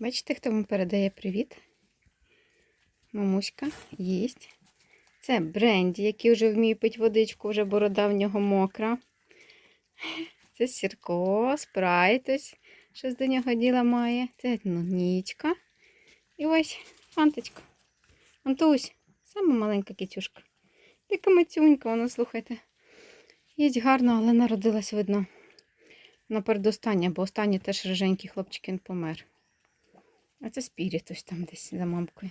Бачите, хто вам передає привіт? Мамуська їсть. Це Бренді, який вже вміє пити водичку, вже борода в нього мокра. Це Сірко, спрайт ось, щось до нього діла має. Це ну, Нічка. І ось фанточка. Антусь, сама маленька кітюшка. Така мацюнька, вона, слухайте. Їсть гарно, але народилась видно. Напередостання, бо останній теж риженький хлопчикин помер. А це спіріт ось там десь за мамкою.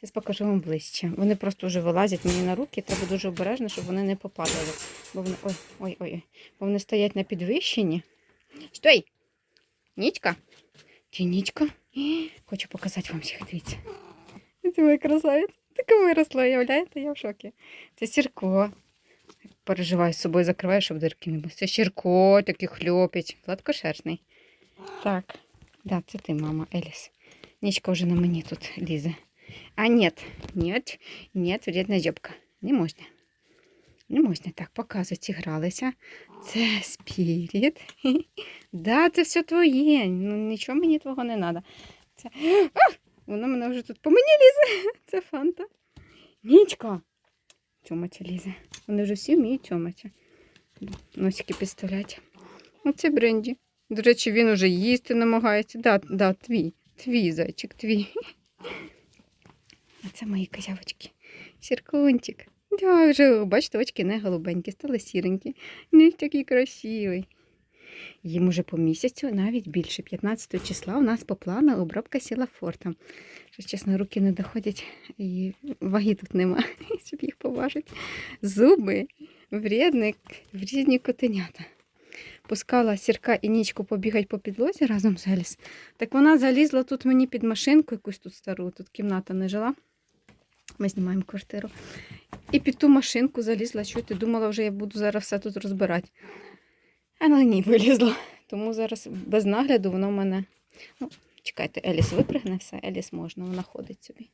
Зараз покажу вам ближче. Вони просто вже вилазять мені на руки, треба дуже обережно, щоб вони не попадали. Бо вони. Ой, ой, ой. Бо вони стоять на підвищенні. Стой! Нічка! Ти Нічка? Хочу показати вам всіх, дивіться. Це моя красавиця. Така виросла, уявляєте, я в шокі. Це Сірко. Переживаю з собою, закриваю, щоб дирки не було. Це Сірко, такий хльопець, гладкошерстний. Так, да, це ти, мама, Еліс. Нічка вже на мені тут лізе. А нет, нет, нет, вредна жопка. Не можна. Не можна так показувати, гралися. Це спіріт. Да, це все твоє. Ну, нічого мені твого не треба. Це... А! Воно мене вже тут по мені лізе. Це фанта. Нічка. Цьомаця лізе. Вони вже всі вміють цьомаця. Носики підставлять. Оце бренді. До речі, він уже їсти намагається. Да, да, твій. Твій зайчик, твій. А це мої козявочки. Сіркунчик. Да, вже, бачите, очки не голубенькі, стали сіренькі. Він такий красивий. Їм уже по місяцю, навіть більше. 15 числа у нас по плану обробка сіла фортом. Щось, чесно, руки не доходять і ваги тут нема, щоб їх поважити. Зуби, вредник, врізні котенята. Пускала сірка і нічку побігати по підлозі разом з Еліс. Так вона залізла тут мені під машинку, якусь тут стару, тут кімната не жила. Ми знімаємо квартиру. І під ту машинку залізла, що думала, вже я буду зараз все тут розбирати. А на ній вилізла. Тому зараз без нагляду воно в мене. Ну, чекайте, Еліс випригне все, Еліс можна, вона ходить собі.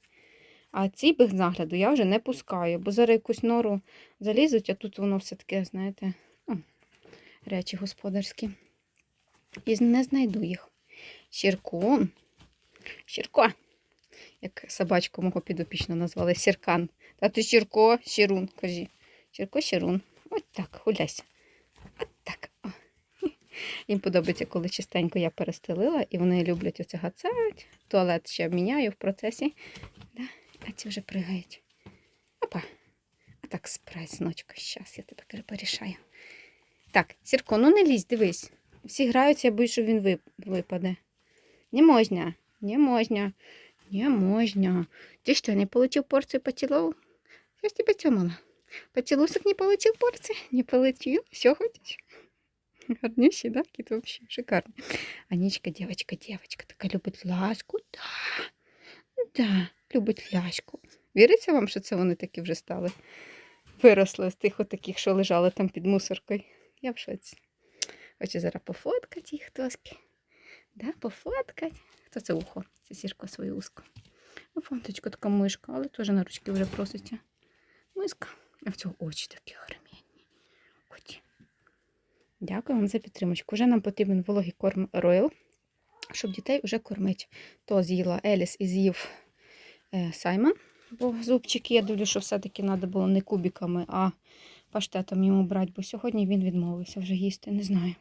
А ці без нагляду я вже не пускаю, бо зараз якусь нору залізуть, а тут воно все таке, знаєте, ну, речі господарські. І не знайду їх. Щірко. Щірко. Як собачку мого підопічно назвали Сіркан. Та ти Щірко, Щирун, кажи. Щірко, Щирун. Ось так, гуляйся. От так. О. Їм подобається, коли чистенько я перестелила, і вони люблять оце гацать. Туалет ще міняю в процесі. Да? А ці вже пригають. Опа. А так спрайт, синочка, щас я тебе порішаю. Так, Сірко, ну не лізь, дивись. Всі граються, я боюсь, що він випаде. Не можна, не можна, не можна. Ти що, не получив порцію поцілов? Я ж тебе цьомала. Поцілусок не получил порции? Не получил? Все хочешь? Гарнющий, да? Кит вообще шикарный. Анечка, девочка, девочка, така любить ласку. Да. Да, любить ляшку. Віриться вам, що це вони такі вже стали? Виросли з тих отаких, що лежали там під мусоркою. Я в шоці. Хочу зараз пофоткати їх трошки. Да, пофоткати. Хто це ухо? Це сірко своє узко. Ну, фанточка така мишка, але теж на ручки вже проситься. Миска. А в цього очі такі гармінні. Коті. Дякую вам за підтримочку. Вже нам потрібен вологий корм Royal, щоб дітей вже кормити. То з'їла Еліс і з'їв е, Саймон, бо зубчики, я дивлюся, що все-таки треба було не кубиками, а паштетом йому брати, бо сьогодні він відмовився вже їсти. Не знаю.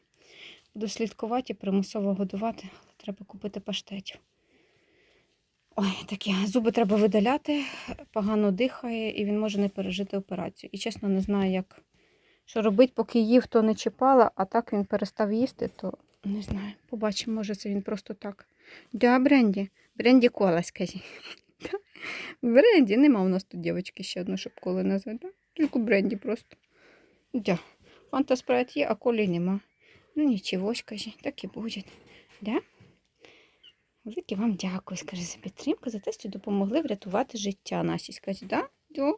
Буду слідкувати і примусово годувати, але треба купити паштетів. Ой, таке, зуби треба видаляти, погано дихає, і він може не пережити операцію. І чесно, не знаю, як що робити, поки їв, то не чіпала, а так він перестав їсти, то не знаю. Побачимо, може це він просто так. Да, Бренді. Бренді кола, скажи. Да. Бренді, нема у нас тут дівчинки ще одну, щоб коли назвати. Тільки Бренді просто. Да. Фанта спрайт є, а колі нема. Ну нічого, скажи, так і буде. Да? Велике вам дякую, скажи, за підтримку, за те, що допомогли врятувати життя наші. Скажи, да? Да?